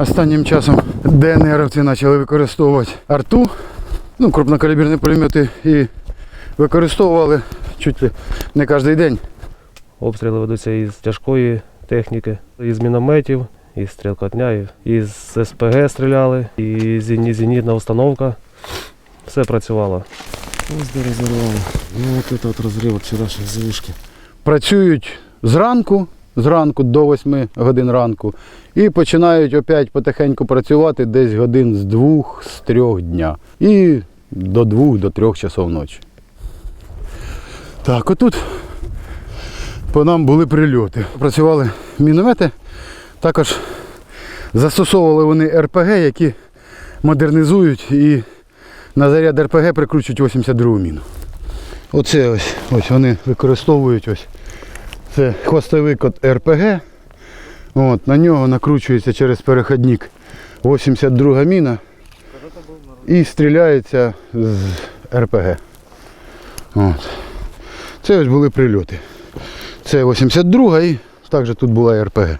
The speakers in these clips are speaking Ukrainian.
Останнім часом ДНРовці почали використовувати арту, ну, крупнокаліберні пулемети і використовували чуть ли не кожен день. Обстріли ведуться із тяжкої техніки, із мінометів, із стрілкотня, із СПГ стріляли, і зені- зенітна установка. Все працювало. Ось де розірвало. Ну от це от розрив вчорашньої завишки. Працюють зранку, зранку до 8 годин ранку і починають опять потихеньку працювати десь годин з двох, з трьох дня. І до двох, до трьох часов ночі. Так, отут по нам були прильоти. Працювали міномети, також застосовували вони РПГ, які модернизують і на заряд РПГ прикручують 82 міну. Оце ось, ось вони використовують ось. Це хвостовик от РПГ. От, на нього накручується через переходник 82 міна і стріляється з РПГ. От. Це ось були прильоти. Це 82 і також тут була РПГ.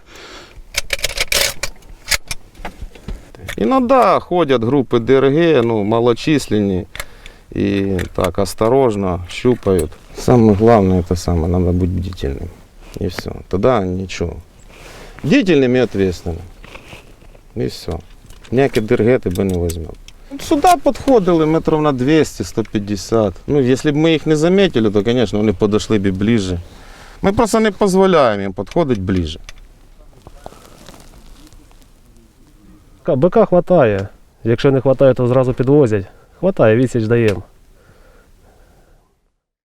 Иногда ходят группы ДРГ, ну, малочисленные, и так осторожно щупают. Самое главное, это самое, надо быть бдительным. И все. Тогда ничего. Бдительным и ответственным. И все. Ніяке ДРГ тебе не візьме. Сюди підходили метрів на 200-150. Ну, якщо б ми їх не замітили, то, звісно, вони підійшли б і ближче. Ми просто не дозволяємо їм підходити ближче. Ка- БК хватає. Якщо не хватає, то зразу підвозять. Хватає, відсіч даємо.